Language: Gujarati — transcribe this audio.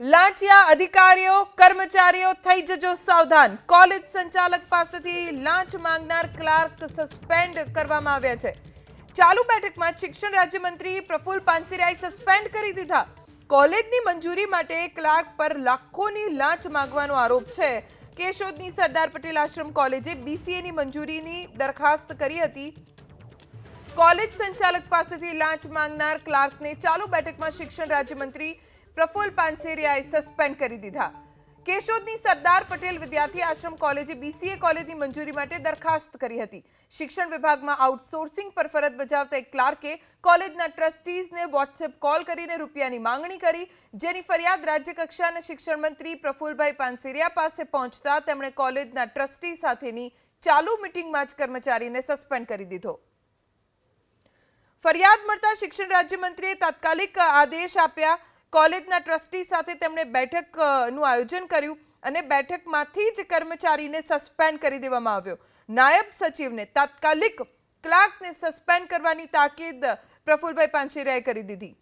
લાંચિયા અધિકારીઓ, કર્મચારીઓ થઈ જજો સાવધાન. કોલેજ સંચાલક પાસેથી લાંચ માંગનાર ક્લાર્ક સસ્પેન્ડ કરવામાં આવ્યા છે. ચાલુ બેઠકમાં શિક્ષણ રાજ્યમંત્રી પ્રફુલ પાનસેરિયાએ સસ્પેન્ડ કરી દીધા. કોલેજની મંજૂરી માટે ક્લાર્ક પર લાખોની લાંચ માંગવાનો આરોપ છે. કેશોદની સરદાર પટેલ આશ્રમ કોલેજે બીસીએની મંજૂરીની દરખાસ્ત કરી હતી. કોલેજ સંચાલક પાસેથી લાંચ માંગનાર ક્લાર્કને ચાલુ બેઠકમાં શિક્ષણ રાજ્યમંત્રી પ્રફુલ પાનસેરિયાએ સસ્પેન્ડ કરી દીધા. કેશોદની સરદાર પટેલ વિદ્યાર્થી આશ્રમ કોલેજે બીસીએ કોલેજની મંજૂરી માટે દરખાસ્ત કરી હતી. શિક્ષણ વિભાગમાં આઉટસોર્સિંગ પર ફરજ બજાવતા એક ક્લાર્કે કોલેજના ટ્રસ્ટીઝને વોટ્સએપ કોલ કરીને રૂપિયાની માંગણી કરી. જેની ફરિયાદ રાજ્ય કક્ષાના શિક્ષણ મંત્રી પ્રફુલભાઈ પાનસેરિયા પાસે પહોંચતા તેમણે કોલેજના ટ્રસ્ટી સાથેની ચાલુ મિટિંગમાં જ કર્મચારીને સસ્પેન્ડ કરી દીધો. ફરિયાદ મળતા શિક્ષણ રાજ્યમંત્રીએ તાત્કાલિક આદેશ આપ્યા. કોલેજના ટ્રસ્ટી સાથે તેમણે બેઠકનું આયોજન કર્યું અને બેઠકમાંથી જ કર્મચારીને સસ્પેન્ડ કરી દેવામાં આવ્યો. નાયબ સચિવને તાત્કાલિક ક્લાર્કને સસ્પેન્ડ કરવાની તાકીદ પ્રફુલભાઈ પાંચેરિયાએ કરી દીધી.